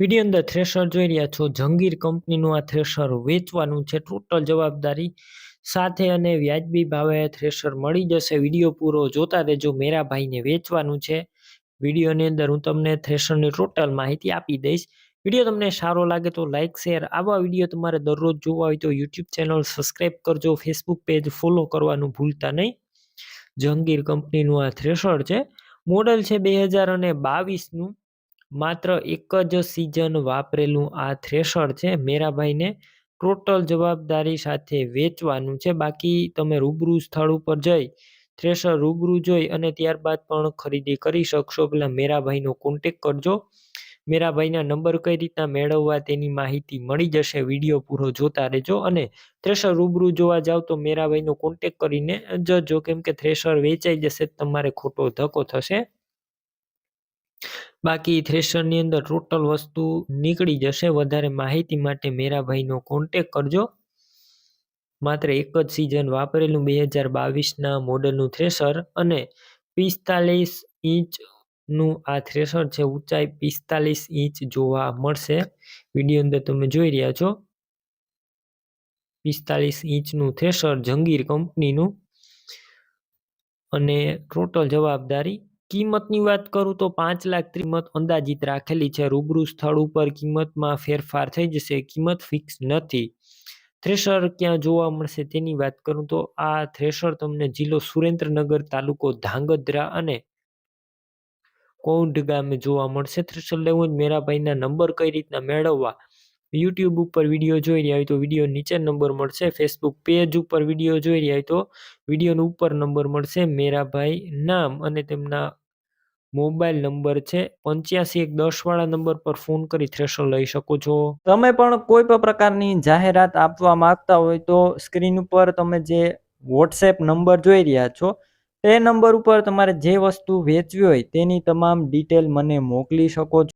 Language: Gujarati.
વીડિયો અંદર થ્રેશર જોઈ રહ્યા છો. જંગીર કંપનીનું આ થ્રેશર વેચવાનું છે. ટોટલ જવાબદારી સાથે અને વ્યાજબી ભાવે થ્રેશર મળી જશે. વીડિયો પૂરો જોતા રહેજો. મેરાભાઈને વેચવાનું છે. વિડીયોની અંદર હું તમને થ્રેશરની ટોટલ માહિતી આપી દઈશ. વીડિયો તમને સારો લાગે તો લાઇક શેર આવા વીડિયો તમારે દરરોજ જોવા હોય તો યુટ્યુબ ચેનલ સબસ્ક્રાઈબ કરજો. ફેસબુક પેજ ફોલો કરવાનું ભૂલતા નહીં. જંગીર કંપનીનું આ થ્રેશર છે. મોડલ છે બે હજાર અને બાવીસનું. માત્ર એક જ સિઝન વાપરેલું આ થ્રેશર છે. મેરાભાઈને ટોટલ જવાબદારી સાથે વેચવાનું છે. બાકી તમે રૂબરૂ સ્થળ ઉપર જઈ થ્રેશર રૂબરૂ જોઈ અને ત્યારબાદ પણ ખરીદી કરી શકશો. પેલા મેરાભાઈનો કોન્ટેક કરજો. મેરાભાઈના નંબર કઈ રીતના મેળવવા તેની માહિતી મળી જશે. વીડિયો પૂરો જોતા રહેજો અને થ્રેશર રૂબરૂ જોવા જાવ તો મેરાભાઈનો કોન્ટેક કરીને જજો કેમ કે થ્રેશર વેચાઈ જશે તમારે ખોટો ધક્કો થશે. બાકી થ્રેશરની અંદર ટોટલ વસ્તુ નીકળી જશે. વધારે માહિતી માટે મેરાભાઈનો કોન્ટેક કરજો. માત્ર એક જ સિઝન વાપરેલું બે હજાર બાવીસના મોડલનું થ્રેશર અને પિસ્તાલીસ ઇંચનું આ થ્રેશર છે ઊંચાઈ પિસ્તાલીસ ઇંચ જોવા મળશે. વીડિયો અંદર તમે જોઈ રહ્યા છો. પિસ્તાલીસ ઇંચનું થ્રેશર જંગીર કંપનીનું અને ટોટલ જવાબદારી કિંમતની વાત કરું તો પાંચ લાખ કિંમત અંદાજિત રાખેલી છે. રૂબરૂ સ્થળ ઉપર કિંમતમાં ફેરફાર થઈ જશે. કિંમત ફિક્સ નથી. થ્રેશર ક્યાં જોવા મળશે તેની વાત કરું તો આ થ્રેશર તમને જિલ્લો સુરેન્દ્રનગર તાલુકો ધાંગધ્રા અને કૌંઢ ગામે જોવા મળશે. થ્રેશર લેવું મેરાભાઈના નંબર કઈ રીતના મેળવવા? યુટ્યુબ ઉપર વીડિયો જોઈ રહ્યા હોય તો વીડિયો નીચે નંબર મળશે. ફેસબુક પેજ ઉપર વીડિયો જોઈ રહ્યા હોય તો વિડીયોનો ઉપર નંબર મળશે. મેરાભાઈ નામ અને તેમના મોબાઈલ નંબર છે. પંચ્યાસી એક દસ વાળા નંબર પર ફોન કરી થ્રેશર લઈ શકો છો. તમે પણ કોઈ પણ પ્રકારની જાહેરાત આપવા માંગતા હોય તો સ્ક્રીન ઉપર તમે જે વોટ્સએપ નંબર જોઈ રહ્યા છો, તે નંબર ઉપર તમારે જે વસ્તુ વેચવી હોય તેની તમામ ડિટેલ મને મોકલી શકો છો.